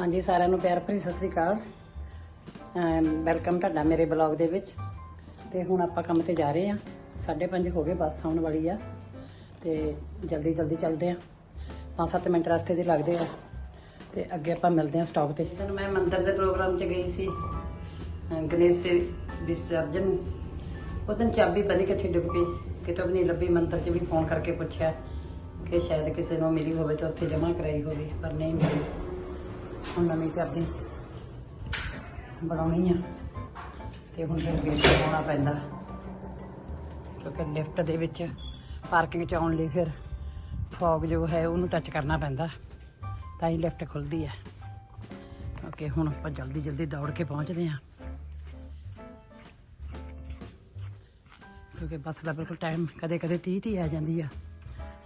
ਹਾਂਜੀ, ਸਾਰਿਆਂ ਨੂੰ ਪਿਆਰ ਭਰੀ ਸਤਿ ਸ੍ਰੀ ਅਕਾਲ। ਵੈਲਕਮ ਤੁਹਾਡਾ ਮੇਰੇ ਬਲੌਗ ਦੇ ਵਿੱਚ। ਤੇ ਹੁਣ ਆਪਾਂ ਕੰਮ ਤੇ ਜਾ ਰਹੇ ਹਾਂ। 5:30 ਹੋ ਗਏ, ਬੱਸ ਆਉਣ ਵਾਲੀ ਆ। ਤੇ ਜਲਦੀ ਜਲਦੀ ਚੱਲਦੇ ਆ 5-7 ਮਿੰਟ ਰਸਤੇ ਦੇ ਲੱਗਦੇ ਆ। ਤੇ ਅੱਗੇ ਆਪਾਂ ਮਿਲਦੇ ਆ ਸਟਾਪ ਤੇ। ਜਦੋਂ ਮੈਂ ਮੰਦਿਰ ਦੇ ਪ੍ਰੋਗਰਾਮ 'ਚ ਗਈ ਸੀ ਗਣੇਸ਼ ਵਿਸਰਜਨ, ਉਸ ਦਿਨ ਚਾਬੀ ਪਤਾ ਕਿੱਥੇ ਡੁੱਬ ਗਈ। ਕਿਤੋਂ ਵੀ ਨਹੀਂ ਲੱਭੀ, ਮੰਦਿਰ 'ਚ ਵੀ ਫੋਨ ਕਰਕੇ ਪੁੱਛਿਆ ਕਿ ਸ਼ਾਇਦ ਕਿਸੇ ਨੂੰ ਮਿਲੀ ਹੋਵੇ ਤੇ ਉੱਥੇ ਜਮ੍ਹਾਂ ਕਰਾਈ ਹੋਵੇ, ਪਰ ਨਹੀਂ ਮਿਲੀ। ਹੁਣ ਨਵੀਂ ਚਾਬੀ ਬਣਾਉਣੀ ਆ। ਤੇ ਹੁਣ ਫਿਰ ਗੇਟ ਲਗਾਉਣਾ ਪੈਂਦਾ। ਕਿਉਂਕਿ ਲਿਫਟ ਦੇ ਵਿੱਚ ਪਾਰਕਿੰਗ ਚ ਆਉਣ ਲਈ ਫਿਰ ਫੌਗ ਜੋ ਹੈ ਉਹਨੂੰ ਟੱਚ ਕਰਨਾ ਪੈਂਦਾ। ਤਾਂ ਹੀ ਲਿਫਟ ਖੁੱਲਦੀ ਹੈ ਓਕੇ, ਹੁਣ ਆਪਾਂ ਜਲਦੀ ਜਲਦੀ ਦੌੜ ਕੇ ਪਹੁੰਚਦੇ ਹਾਂ। ਕਿਉਂਕਿ ਬੱਸ ਦਾ ਬਿਲਕੁਲ ਟਾਈਮ ਕਦੇ ਕਦੇ 30 ਤੇ ਆ ਜਾਂਦੀ ਆ।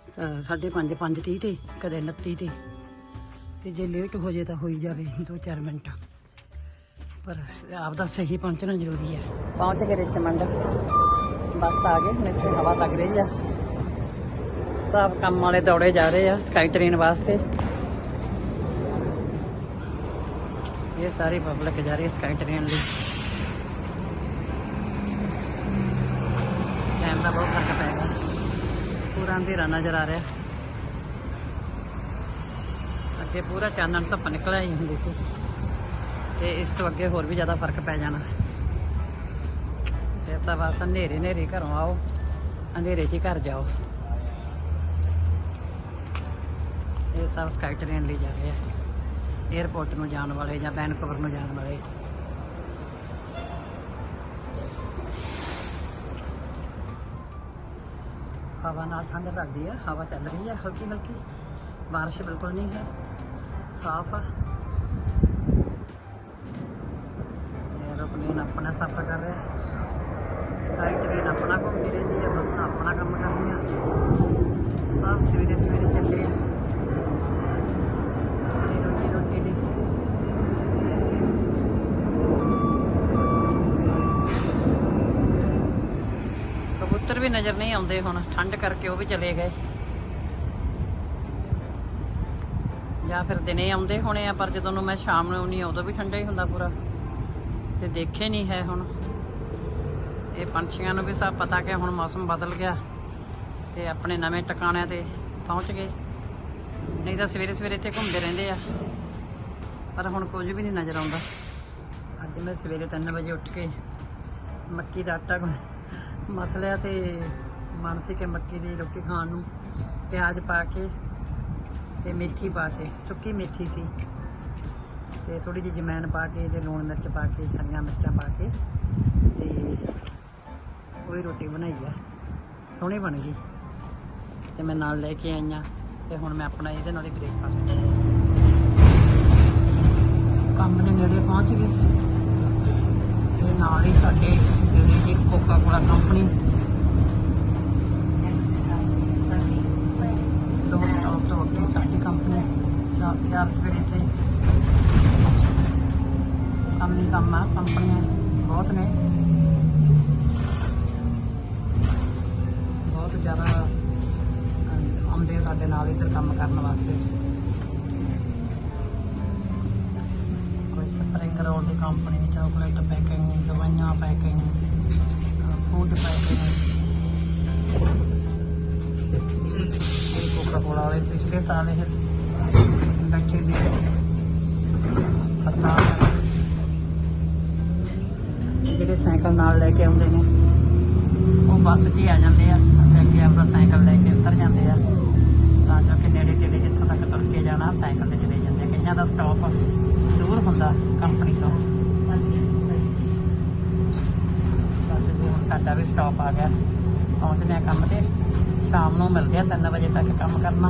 ਸ- ਸਾਢੇ ਪੰਜ ਪੰਜ 30 ਤੇ ਕਦੇ 29 ਤੇ ਤੇ ਜੇ ਲੇਟ ਹੋ ਜੇ ਤਾਂ ਹੋਈ ਜਾਵੇ 2-4 ਮਿੰਟ। ਪਰ ਆਪ ਦਾ ਸਹੀ ਪਹੁੰਚਣਾ ਜ਼ਰੂਰੀ ਹੈ। ਪਹੁੰਚ ਗਏ ਰਿਚਮੰਡ ਬੱਸ ਆ ਗਏ ਹੁਣ ਇੱਥੇ ਹਵਾ ਲੱਗ ਰਹੀ ਆ। ਸਭ ਕੰਮ ਵਾਲੇ ਦੌੜੇ ਜਾ ਰਹੇ ਆ ਸਕਾਈ ਟ੍ਰੇਨ ਵਾਸਤੇ। ਇਹ ਸਾਰੀ ਪਬਲਿਕ ਜਾ ਰਹੀ ਹੈ ਸਕਾਈ ਟ੍ਰੇਨ ਲਈ। ਟਾਈਮ ਦਾ ਬਹੁਤ ਫ਼ਰਕ ਪੈ ਗਿਆ। ਪੂਰਾ ਅੰਧੇਰਾ ਨਜ਼ਰ ਆ ਰਿਹਾ। ਅੱਗੇ ਪੂਰਾ ਚਾਨਣ ਧੁੱਪ ਨਿਕਲਿਆ ਹੀ ਹੁੰਦੀ ਸੀ। ਤੇ ਇਸ ਤੋਂ ਅੱਗੇ ਹੋਰ ਵੀ ਜ਼ਿਆਦਾ ਫ਼ਰਕ ਪੈ ਜਾਣਾ। ਫਿਰ ਤਾਂ ਬਸ ਹਨੇਰੇ ਹਨੇਰੇ ਘਰੋਂ ਆਓ, ਹਨੇਰੇ 'ਚ ਹੀ ਘਰ ਜਾਓ। ਇਹ ਸਭ ਸਕਾਈ ਟ੍ਰੇਨ ਲਈ ਜਾ ਰਹੇ ਆ। 에어ਪੋਰਟ ਨੂੰ ਜਾਣ ਵਾਲੇ ਜਾਂ ਵੈਨਕੂਵਰ ਨੂੰ ਜਾਣ ਵਾਲੇ। ਹਵਾ ਨਾਲ ਠੰਡ ਲੱਗਦੀ ਹੈ ਹਵਾ ਚੱਲ ਰਹੀ ਹੈ ਹਲਕੀ ਹਲਕੀ ਬਾਰਿਸ਼ ਬਿਲਕੁਲ ਨਹੀਂ ਹੈ। ਸਾਫ਼ ਆ। 에어ਪਲੇਨ ਆਪਣਾ ਸਫ਼ਰ ਕਰ ਰਿਹਾ ਸਕਾਈ ਟ੍ਰੇਨ ਆਪਣਾ ਘੁੰਮਦੀ ਰਹਿੰਦੀ ਹੈ, ਬੱਸਾਂ ਆਪਣਾ ਕੰਮ ਕਰਦੀਆਂ। ਸਭ ਸਵੇਰੇ ਸਵੇਰੇ ਚੱਲੇ ਆ। ਆਪਣੀ ਰੋਟੀ ਰੋਟੀ ਲਈ। ਕਬੂਤਰ ਵੀ ਨਜ਼ਰ ਨਹੀਂ ਆਉਂਦੇ ਹੁਣ, ਠੰਡ ਕਰਕੇ ਉਹ ਵੀ ਚਲੇ ਗਏ। ਜਾਂ ਫਿਰ ਦਿਨੇ ਆਉਂਦੇ ਹੋਣੇ ਆ, ਪਰ ਜਦੋਂ ਨੂੰ ਮੈਂ ਸ਼ਾਮ ਨੂੰ ਆਉਣੀ ਆ ਉਦੋਂ ਵੀ ਠੰਡਾ ਹੀ ਹੁੰਦਾ ਪੂਰਾ। ਤੇ ਦੇਖੇ ਨਹੀਂ ਹੈ ਹੁਣ। ਇਹ ਪੰਛੀਆਂ ਨੂੰ ਵੀ ਸਭ ਪਤਾ ਕਿ ਹੁਣ ਮੌਸਮ ਬਦਲ ਗਿਆ ਤੇ ਆਪਣੇ ਨਵੇਂ ਟਿਕਾਣਿਆਂ ਤੇ ਪਹੁੰਚ ਗਏ। ਨਹੀਂ ਤਾਂ ਸਵੇਰੇ ਸਵੇਰੇ ਇੱਥੇ ਘੁੰਮਦੇ ਰਹਿੰਦੇ ਆ। ਪਰ ਹੁਣ ਕੁਝ ਵੀ ਨਹੀਂ ਨਜ਼ਰ ਆਉਂਦਾ। ਅੱਜ ਮੈਂ ਸਵੇਰੇ 3 ਵਜੇ ਉੱਠ ਕੇ ਮੱਕੀ ਦਾ ਆਟਾ ਗੁੰਨ- ਮਸ ਤੇ ਮਨ ਸੀ ਕਿ ਮੱਕੀ ਦੀ ਰੋਟੀ ਖਾਣ ਨੂੰ ਪਿਆਜ਼ ਪਾ ਕੇ ਤੇ ਮੇਥੀ ਪਾ ਕੇ, ਸੁੱਕੀ ਮੇਥੀ ਸੀ। ਤੇ ਥੋੜੀ ਜਿਹੀ ਜਮੈਨ ਪਾ ਕੇ ਤੇ ਲੂਣ ਮਿਰਚ ਪਾ ਕੇ, ਹਰੀਆਂ ਮਿਰਚਾਂ ਪਾ ਕੇ ਤੇ ਉਹੀ ਰੋਟੀ ਬਣਾਈ ਆ। ਸੋਹਣੀ ਬਣ ਗਈ। ਤੇ ਮੈਂ ਨਾਲ ਲੈ ਕੇ ਆਈਆਂ ਤੇ ਹੁਣ ਮੈਂ ਆਪਣਾ ਇਹਦੇ ਨਾਲ ਹੀ ਬ੍ਰੇਕਫਾਸਟ ਕੰਮ ਦੇ ਨੇੜੇ ਪਹੁੰਚ ਗਏ। ਤੇ ਨਾਲ ਹੀ ਸਾਡੇ ਜਿਹੜੀ ਜੀ ਕੋਕਾ ਕੋਲਾ ਕੰਪਨੀ ਦੋ ਸਟਾਪ ਸਾਡੀ ਕੰਪਨੀ ਚਾਰ ਚਾਰ ਸਵੇਰੇ ਤੇ ਕੰਮ ਹੀ ਕੰਮ ਆ ਕੰਪਨੀਆਂ ਬਹੁਤ ਨੇ। ਬਹੁਤ ਜ਼ਿਆਦਾ ਆਉਂਦੇ ਆ ਸਾਡੇ ਨਾਲ ਇੱਧਰ ਕੰਮ ਕਰਨ ਵਾਸਤੇ। ਕੋਈ ਸਪਰਿੰਗ ਰੋਲ ਦੀ ਕੰਪਨੀ ਚਾਕਲੇਟ ਪੈਕਿੰਗ ਦਵਾਈਆਂ ਪੈਕਿੰਗ ਫੂਡ ਪੈਕਿੰਗ ਵਾਲੇ ਪਿਛਲੇ ਬੈਠੇ ਵੀ ਹੜਤਾਲ ਜਿਹੜੇ ਸਾਈਕਲ ਨਾਲ ਲੈ ਕੇ ਆਉਂਦੇ ਨੇ, ਉਹ ਬੱਸ 'ਚ ਹੀ ਆ ਜਾਂਦੇ ਆ। ਤੇ ਅੱਗੇ ਆਪਦਾ ਸਾਈਕਲ ਲੈ ਕੇ ਉਤਰ ਜਾਂਦੇ ਆ। ਤਾਂ ਜੋ ਕਿ ਨੇੜੇ ਤੇੜੇ ਜਿੱਥੋਂ ਤੱਕ ਤੁਰ ਕੇ ਜਾਣਾ, ਸਾਈਕਲ ਤੇ ਚਲੇ ਜਾਂਦੇ ਕਈਆਂ ਦਾ ਸਟਾਪ ਦੂਰ ਹੁੰਦਾ, ਕੰਪਨੀ ਤੋਂ। ਬਸ ਜੀ ਹੁਣ ਸਾਡਾ ਵੀ ਸਟਾਪ ਆ ਗਿਆ। ਪਹੁੰਚਦੇ ਆ ਕੰਮ ਤੇ। ਸ਼ਾਮ ਨੂੰ ਮਿਲਦੇ ਆ 3 ਵਜੇ ਤੱਕ ਕੰਮ ਕਰਨਾ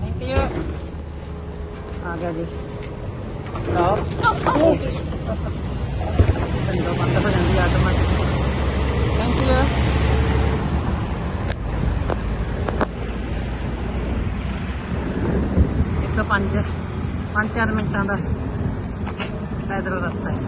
ਥੈਂਕ ਯੂ ਆ ਗਿਆ ਜੀ। ਸਟਾਪ window ਬੰਦ ਹੋ ਜਾਂਦੀ ਆਟੋਮੈਟਿਕ ਥੈਂਕ ਯੂ ਇੱਥੋਂ 5 5-4 ਮਿੰਟਾਂ ਦਾ ਪੈਦਲ ਰਸਤਾ ਹੈ।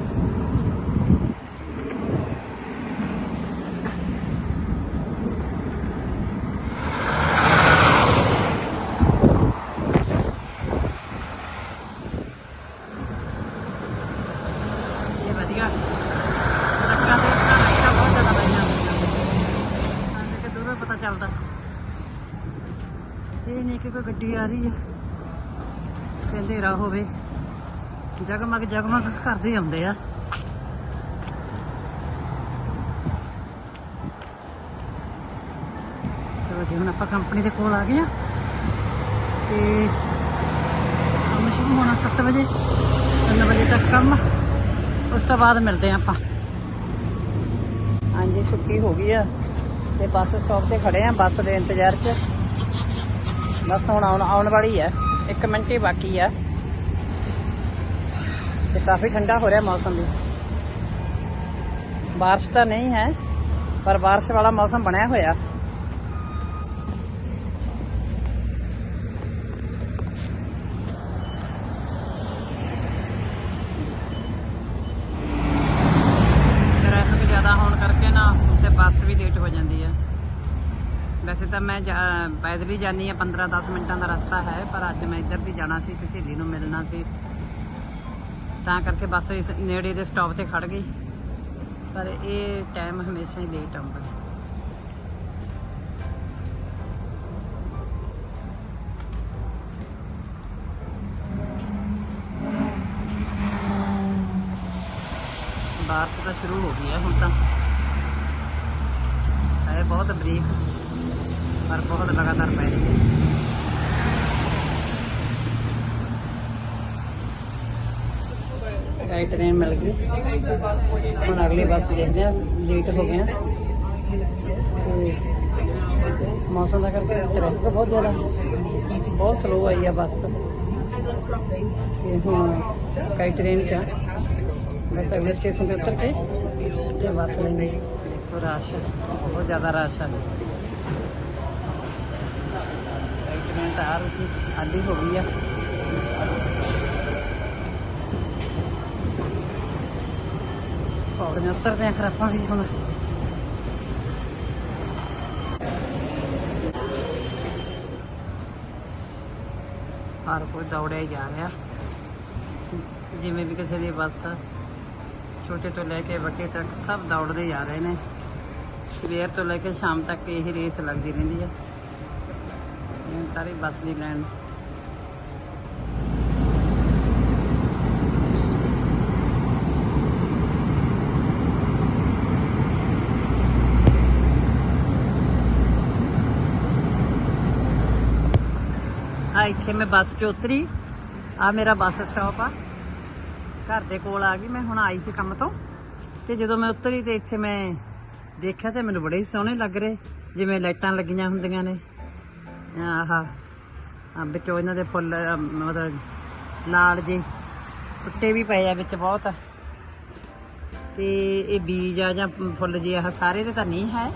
ਕਿ ਕੋਈ ਗੱਡੀ ਆ ਰਹੀ ਹੈ ਤੇ ਅੰਧੇਰਾ ਹੋਵੇ। ਜਗਮਗ ਜਗਮਗ ਕਰਦੇ ਆਉਂਦੇ ਆ। ਚਲੋ ਜੀ, ਹੁਣ ਆਪਾਂ ਕੰਪਨੀ ਦੇ ਕੋਲ ਆ ਗਏ ਆ। ਤੇ ਕੰਮ ਸ਼ੁਰੂ ਹੋਣਾ 7 ਵਜੇ 3 ਵਜੇ ਤੱਕ ਕੰਮ। ਉਸ ਤੋਂ ਬਾਅਦ ਮਿਲਦੇ ਆ ਆਪਾਂ। ਹਾਂਜੀ, ਛੁੱਟੀ ਹੋ ਗਈ ਆ। ਤੇ ਬੱਸ ਸਟਾਪ ਤੇ ਖੜੇ ਆ, ਬੱਸ ਦੇ ਇੰਤਜ਼ਾਰ 'ਚ। ਬਸ ਹੁਣ ਆਉਣ ਆਉਣ ਵਾਲੀ ਹੈ। 1 ਮਿੰਟ ਹੀ ਬਾਕੀ ਹੈ। ਤੇ ਕਾਫੀ ਠੰਡਾ ਹੋ ਰਿਹਾ ਮੌਸਮ ਵੀ। ਬਾਰਿਸ਼ ਤਾਂ ਨਹੀਂ ਹੈ, ਪਰ ਬਾਰਿਸ਼ ਵਾਲਾ ਮੌਸਮ ਬਣਿਆ ਹੋਇਆ ਟ੍ਰੈਫਿਕ ਜ਼ਿਆਦਾ ਹੋਣ ਕਰਕੇ ਨਾ ਉਸੇ ਬੱਸ ਵੀ ਲੇਟ ਹੋ ਜਾਂਦੀ ਆ ਵੈਸੇ ਤਾਂ ਮੈਂ ਪੈਦਲ ਹੀ ਜਾਨੀ ਆ 15-10 ਮਿੰਟਾਂ ਦਾ ਰਸਤਾ ਹੈ, ਪਰ ਅੱਜ ਮੈਂ ਇੱਧਰ ਦੀ ਜਾਣਾ ਸੀ ਕਿਸੇ ਸਹੇਲੀ ਨੂੰ ਮਿਲਣਾ ਸੀ। ਤਾਂ ਕਰਕੇ ਬੱਸ ਇਸ ਨੇੜੇ ਦੇ ਸਟਾਪ ਤੇ ਖੜ ਗਈ। ਪਰ ਇਹ ਟਾਈਮ ਹਮੇਸ਼ਾ ਹੀ ਲੇਟ ਆਉਂਦਾ। ਬਾਰਿਸ਼ ਤਾਂ ਸ਼ੁਰੂ ਹੋ ਗਈ ਹੈ ਹੁਣ ਤਾਂ। ਹੈ ਬਹੁਤ ਬਰੀਕ। ਪਰ ਬਹੁਤ ਲਗਾਤਾਰ ਪੈ ਰਹੀ ਹੈ ਗਾਈ ਟ੍ਰੇਨ ਮਿਲ ਗਈ ਹੁਣ ਅਗਲੀ ਬੱਸ ਦੇਖਦੇ ਆ ਲੇਟ ਹੋ ਗਏ ਆ ਤੇ ਮੌਸਮ ਦਾ ਕਰਕੇ ਟ੍ਰੈਫਿਕ ਬਹੁਤ ਜ਼ਿਆਦਾ ਬਹੁਤ ਸਲੋ ਆਈ ਆ ਬੱਸ ਤੇ ਹੁਣ ਸਕਾਈ ਟ੍ਰੇਨ ਚ ਆ। ਬਸ ਅਗਲੇ ਸਟੇਸ਼ਨ ਤੇ ਉਤਰ ਕੇ ਤੇ ਬੱਸ ਲੈਣੀ ਉਹ ਰਸ਼ ਬਹੁਤ ਜ਼ਿਆਦਾ ਰਸ਼ ਆ ਸਕਾਈ ਹੋ ਗਈ ਆ। ਪੌੜੀਆਂ ਉਤਰਦੇ ਆ ਫਿਰ ਵੀ ਹੁਣ। ਹਰ ਕੋਈ ਦੌੜਿਆ ਹੀ ਜਾ ਰਿਹਾ। ਜਿਵੇਂ ਵੀ ਕਿਸੇ ਦੀ ਬੱਸ ਛੋਟੇ ਤੋਂ ਲੈ ਕੇ ਵੱਡੇ ਤੱਕ ਸਭ ਦੌੜਦੇ ਜਾ ਰਹੇ ਨੇ। ਸਵੇਰ ਤੋਂ ਲੈ ਕੇ ਸ਼ਾਮ ਤੱਕ ਇਹ ਰੇਸ ਲੱਗਦੀ ਰਹਿੰਦੀ ਹੈ ਇਹ ਸਾਰੀ ਬੱਸ ਦੀ ਲਾਈਨ ਆ ਇੱਥੇ ਮੈਂ ਬੱਸ 'ਚ ਉਤਰੀ। ਆ ਮੇਰਾ ਬੱਸ ਸਟਾਪ ਆ। ਘਰ ਦੇ ਕੋਲ ਆ ਗਈ। ਮੈਂ ਹੁਣ ਆਈ ਸੀ ਕੰਮ ਤੋਂ। ਤੇ ਜਦੋਂ ਮੈਂ ਉਤਰੀ ਤੇ ਇੱਥੇ ਮੈਂ ਦੇਖਿਆ ਤੇ ਮੈਨੂੰ ਬੜੇ ਹੀ ਸੋਹਣੇ ਲੱਗ ਰਹੇ। ਜਿਵੇਂ ਲਾਈਟਾਂ ਲੱਗੀਆਂ ਹੁੰਦੀਆਂ ਨੇ। ਆਹਾ। ਵਿੱਚੋਂ ਇਹਨਾਂ ਦੇ ਫੁੱਲ ਮਤਲਬ ਲਾਲ ਜੇ। ਟੁੱਟੇ ਵੀ ਪਏ ਆ ਵਿੱਚ ਬਹੁਤ। ਤੇ ਇਹ ਬੀਜ ਆ ਜਾਂ ਫੁੱਲ ਜੇ ਆ ਸਾਰੇ ਤੇ ਤਾਂ ਨਹੀਂ ਹੈ।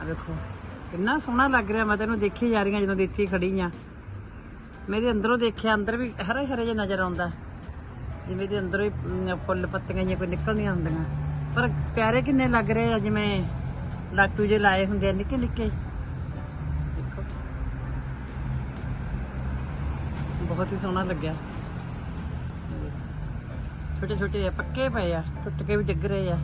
ਆ ਵੇਖੋ, ਕਿੰਨਾ ਸੋਹਣਾ ਲੱਗ ਰਿਹਾ। ਮੈਂ ਤੈਨੂੰ ਦੇਖੀ ਜਾ ਰਹੀ ਹਾਂ ਜਦੋਂ ਦੀ ਇੱਥੇ ਹੀ ਖੜੀ ਆ ਮੇਰੇ ਅੰਦਰੋਂ ਦੇਖਿਆ, ਅੰਦਰ ਵੀ ਹਰੇ ਹਰੇ ਜਿਹਾ ਨਜ਼ਰ ਆਉਂਦਾ। ਜਿਵੇਂ ਦੇ ਅੰਦਰੋਂ ਹੀ ਫੁੱਲ ਪੱਤੀਆਂ ਜਿਹੀਆਂ ਕੋਈ ਨਿਕਲਦੀਆਂ ਹੁੰਦੀਆਂ। ਪਰ ਪਿਆਰੇ ਕਿੰਨੇ ਲੱਗ ਰਹੇ ਆ, ਜਿਵੇਂ ਲਾਟੂ ਜੇ ਲਾਏ ਹੁੰਦੇ ਆ ਨਿੱਕੇ ਨਿੱਕੇ ਦੇਖੋ ਬਹੁਤ ਹੀ ਸੋਹਣਾ ਲੱਗਿਆ। ਛੋਟੇ ਛੋਟੇ ਆ ਪੱਕੇ ਪਏ ਆ, ਟੁੱਟ ਕੇ ਵੀ ਡਿੱਗ ਰਹੇ ਆ।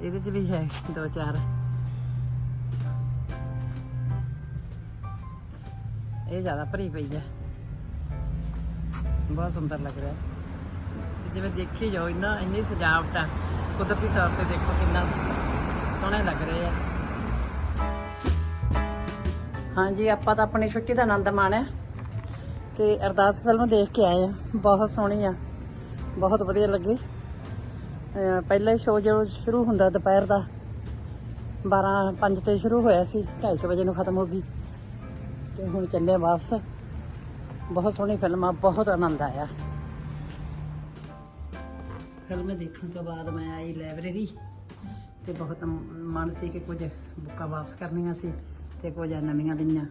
ਇਹਦੇ ਚ ਵੀ ਹੈ ਦੋ ਚਾਰ। ਇਹ ਜ਼ਿਆਦਾ ਭਰੀ ਪਈ ਹੈ ਬਹੁਤ ਸੁੰਦਰ ਲੱਗ ਰਿਹਾ। ਜਿਵੇਂ ਦੇਖੀ ਜਾਓ, ਇੰਨਾ ਇੰਨੀ ਸਜਾਵਟ ਆ। ਕੁਦਰਤੀ ਤੌਰ ਤੇ ਦੇਖੋ ਕਿੰਨਾ ਸੋਹਣੇ ਲੱਗ ਰਹੇ ਆ। ਹਾਂਜੀ, ਆਪਾਂ ਤਾਂ ਆਪਣੀ ਛੁੱਟੀ ਦਾ ਆਨੰਦ ਮਾਣਿਆ ਤੇ ਅਰਦਾਸ ਫਿਲਮ ਦੇਖ ਕੇ ਆਏ ਆ। ਬਹੁਤ ਸੋਹਣੀ ਆ, ਬਹੁਤ ਵਧੀਆ ਲੱਗੀ। ਅਹ ਪਹਿਲਾ ਸ਼ੋਅ ਜਦੋਂ ਸ਼ੁਰੂ ਹੁੰਦਾ ਦੁਪਹਿਰ ਦਾ 12 5 ਤੇ ਸ਼ੁਰੂ ਹੋਇਆ ਸੀ 2:30 ਵਜੇ ਨੂੰ ਖਤਮ ਹੋ ਗਈ ਤੇ ਹੁਣ ਚੱਲੇ ਵਾਪਸ। ਬਹੁਤ ਸੋਹਣੀ ਫਿਲਮ ਆ, ਬਹੁਤ ਆਨੰਦ ਆਇਆ। ਫਿਲਮ ਦੇਖਣ ਤੋਂ ਬਾਅਦ ਮੈਂ ਆਈ ਲਾਇਬ੍ਰੇਰੀ ਤੇ ਬਹੁਤ ਮਨ ਸੀ ਕਿ ਕੁਝ ਬੁੱਕਾਂ ਵਾਪਸ ਕਰਨੀਆਂ ਸੀ। ਤੇ ਕੁਝ ਨਵੀਆਂ ਲਈਆਂ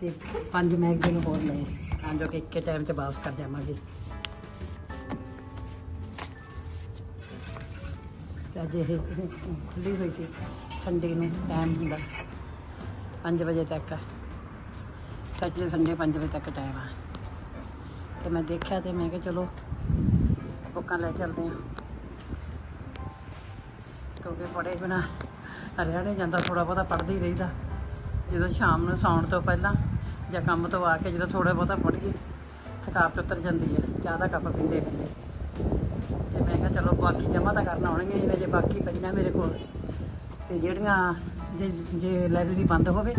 ਤੇ ਪੰਜ ਮੈਗਜ਼ੀਨ ਹੋਰ ਲਏ, ਤਾਂ ਜੋ ਕਿ ਇੱਕੇ ਟਾਈਮ 'ਚ ਵਾਪਸ ਕਰ ਜਾਵਾਂਗੇ। ਤੇ ਅੱਜ ਇਹ ਖੁੱਲੀ ਹੋਈ ਸੀ, ਸੰਡੇ ਨੂੰ ਟਾਈਮ ਹੁੰਦਾ। 5 ਵਜੇ ਤੱਕ। ਸੈਟਰਡੇ ਸੰਡੇ 5 ਵਜੇ ਤੱਕ ਟਾਈਮ ਆ। ਤੇ ਮੈਂ ਦੇਖਿਆ ਤੇ ਮੈਂ ਕਿਹਾ ਚਲੋ, ਬੁੱਕਾਂ ਲੈ ਚੱਲਦੇ ਆ। ਕਿਉਂਕਿ ਬੜੇ ਬਿਨਾ ਹਰਿਆਣੇ ਜਾਂਦਾ ਥੋੜਾ ਬਹੁਤਾ ਪੜ੍ਹਦਾ ਹੀ ਰਹੀਦਾ। ਜਦੋਂ ਸ਼ਾਮ ਨੂੰ ਸੌਣ ਤੋਂ ਪਹਿਲਾਂ ਜਾਂ ਕੰਮ ਤੋਂ ਆ ਕੇ ਜਦੋਂ ਥੋੜਾ ਬਹੁਤਾ ਪੜ੍ਹ ਗਏ ਥਕਾਵਟ ਉਤਰ ਜਾਂਦੀ ਹੈ, ਚਾਹ ਦਾ ਕੱਪ ਪੀਂਦੇ ਪੀਂਦੇ। ਤੇ ਮੈਂ ਕਿਹਾ ਚਲੋ ਬਾਕੀ ਜਮਾ ਤਾਂ ਕਰਨ ਆਉਣਗੇ ਜਿਵੇਂ ਜੇ ਬਾਕੀ ਪਈਆਂ ਮੇਰੇ ਕੋਲ। ਤੇ ਜਿਹੜੀਆਂ ਜੇ ਜੇ ਲਾਇਬ੍ਰੇਰੀ ਬੰਦ ਹੋਵੇ,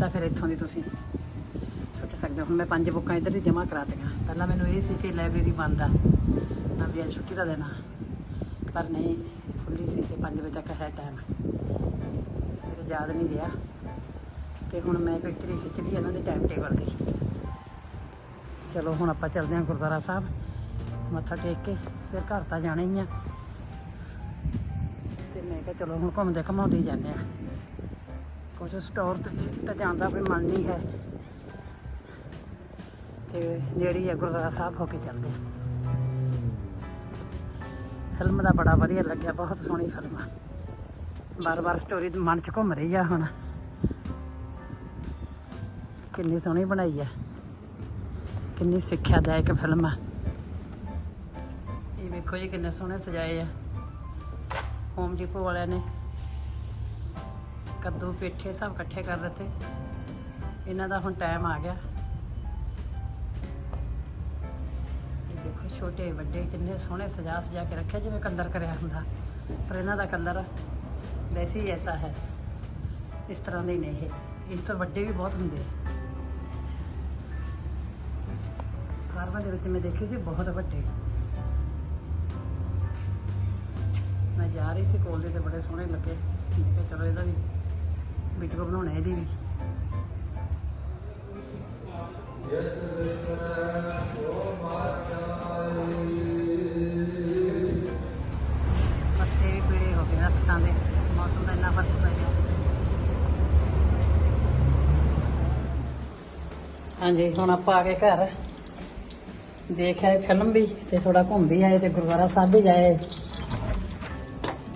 ਤਾਂ ਫਿਰ ਇੱਥੋਂ ਦੀ ਤੁਸੀਂ ਸੁੱਟ ਸਕਦੇ ਹੋ। ਹੁਣ ਮੈਂ ਪੰਜ ਬੁੱਕਾਂ ਇੱਧਰ ਹੀ ਜਮ੍ਹਾਂ ਕਰਾਤੀਆਂ ਪਹਿਲਾਂ ਮੈਨੂੰ ਇਹ ਸੀ ਕਿ ਲਾਇਬ੍ਰੇਰੀ ਬੰਦ ਆ ਨਾ ਵੀ ਅੱਜ ਛੁੱਟੀ ਦਾ ਦਿਨ ਆ ਪਰ ਨਹੀਂ ਖੁੱਲੀ ਸੀ ਤੇ 5 ਵਜੇ ਤੱਕ ਹੈ ਟਾਈਮ ਯਾਦ ਨਹੀਂ ਰਿਹਾ। ਤੇ ਹੁਣ ਮੈਂ ਪਿਕਚਰ ਹੀ ਖਿੱਚ ਲਈ ਇਹਨਾਂ ਦੇ ਟਾਈਮ ਟੇਬਲ ਦੀ। ਚਲੋ, ਹੁਣ ਆਪਾਂ ਚੱਲਦੇ ਹਾਂ ਗੁਰਦੁਆਰਾ ਸਾਹਿਬ। ਮੱਥਾ ਟੇਕ ਕੇ ਫਿਰ ਘਰ ਤਾਂ ਜਾਣਾ ਹੀ ਆ। ਤੇ ਮੈਂ ਕਿਹਾ ਚਲੋ, ਹੁਣ ਘੁੰਮਦੇ ਘਮਾਉਂਦੇ ਹੀ ਜਾਂਦੇ ਆ ਕੁਝ ਸਟੋਰ ਤੇ ਤਾਂ ਜਾਂਦਾ ਕੋਈ ਮਨ ਨਹੀਂ ਹੈ। ਤੇ ਨੇੜੇ ਹੀ ਗੁਰਦੁਆਰਾ ਸਾਹਿਬ, ਹੋ ਕੇ ਚੱਲਦੇ ਆ ਫਿਲਮ ਦਾ ਬੜਾ ਵਧੀਆ ਲੱਗਿਆ, ਬਹੁਤ ਸੋਹਣੀ ਫਿਲਮ ਆ। ਬਾਰ-ਬਾਰ ਸਟੋਰੀ ਮਨ 'ਚ ਘੁੰਮ ਰਹੀ ਆ ਹੁਣ। ਕਿੰਨੀ ਸੋਹਣੀ ਬਣਾਈ ਆ। ਕਿੰਨੀ ਸਿੱਖਿਆਦਾਇਕ ਫਿਲਮ ਆ। ਇਹ ਵੇਖੋ ਜੀ ਕਿੰਨੇ ਸੋਹਣੇ ਸਜਾਏ ਆ। ਹੋਮ ਡਿਪੋ ਵਾਲਿਆਂ ਨੇ ਕੱਦੂ ਪੇਠੇ ਸਭ ਇਕੱਠੇ ਕਰ ਦਿੱਤੇ। ਇਹਨਾਂ ਦਾ ਹੁਣ ਟਾਈਮ ਆ ਗਿਆ। ਦੇਖੋ ਛੋਟੇ ਵੱਡੇ ਕਿੰਨੇ ਸੋਹਣੇ ਸਜਾ ਸਜਾ ਕੇ ਰੱਖਿਆ, ਜਿਵੇਂ ਕਲਰ ਕਰਿਆ ਹੁੰਦਾ। ਪਰ ਇਹਨਾਂ ਦਾ ਕਲਰ ਵੈਸੇ ਹੀ ਐਸਾ ਹੈ। ਇਸ ਤਰ੍ਹਾਂ ਦੇ ਹੀ ਨੇ ਇਹ। ਇਸ ਤੋਂ ਵੱਡੇ ਵੀ ਬਹੁਤ ਹੁੰਦੇ ਆ। ਫਾਰਮਾਂ ਦੇ ਵਿੱਚ ਮੈਂ ਦੇਖੇ ਸੀ, ਬਹੁਤ ਵੱਡੇ। ਮੈਂ ਜਾ ਰਹੀ ਸੀ ਕੋਲ ਦੇ ਤੇ ਬੜੇ ਸੋਹਣੇ ਲੱਗੇ। ਮੈਂ ਕਿਹਾ ਚਲੋ ਇਹਦਾ ਵੀ ਵੀਡੀਓ ਬਣਾਉਣਾ, ਇਹਦੀ ਵੀ। ਪੱਤੇ ਵੀ ਪੀੜੇ ਹੋ ਗਏ ਹੱਥਾਂ ਦੇ। ਮੌਸਮ ਦਾ ਇੰਨਾ ਫ਼ਰਕ ਪੈ ਗਿਆ। ਹਾਂਜੀ, ਹੁਣ ਆਪਾਂ ਆ ਗਏ ਘਰ। ਦੇਖ ਆਏ ਫਿਲਮ ਵੀ, ਤੇ ਥੋੜਾ ਘੁੰਮ ਵੀ ਆਏ ਤੇ ਗੁਰਦੁਆਰਾ ਸਾਹਿਬ ਵੀ ਜਾਏ।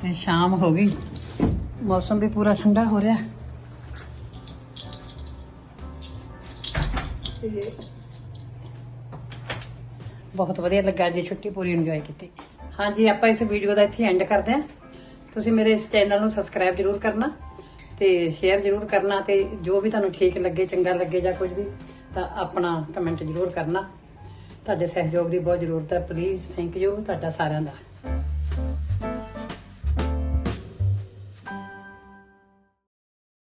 ਤੇ ਸ਼ਾਮ ਹੋ ਗਈ। ਮੌਸਮ ਵੀ ਪੂਰਾ ਠੰਡਾ ਹੋ ਰਿਹਾ। ਤੇ ਬਹੁਤ ਵਧੀਆ ਲੱਗਾ ਜੀ ਛੁੱਟੀ ਪੂਰੀ ਇੰਜੋਏ ਕੀਤੀ। ਹਾਂਜੀ, ਆਪਾਂ ਇਸ ਵੀਡੀਓ ਦਾ ਇੱਥੇ ਐਂਡ ਕਰਦੇ ਹਾਂ। ਤੁਸੀਂ ਮੇਰੇ ਇਸ ਚੈਨਲ ਨੂੰ ਸਬਸਕ੍ਰਾਈਬ ਜ਼ਰੂਰ ਕਰਨਾ ਤੇ ਸ਼ੇਅਰ ਜ਼ਰੂਰ ਕਰਨਾ ਤੇ ਜੋ ਵੀ ਤੁਹਾਨੂੰ ਠੀਕ ਲੱਗੇ, ਚੰਗਾ ਲੱਗੇ ਜਾਂ ਕੁਝ ਵੀ, ਤਾਂ ਆਪਣਾ ਕਮੈਂਟ ਜ਼ਰੂਰ ਕਰਨਾ। ਤੁਹਾਡੇ ਸਹਿਯੋਗ ਦੀ ਬਹੁਤ ਜ਼ਰੂਰਤ ਹੈ। ਪਲੀਜ਼ ਥੈਂਕ ਯੂ ਤੁਹਾਡਾ ਸਾਰਿਆਂ ਦਾ।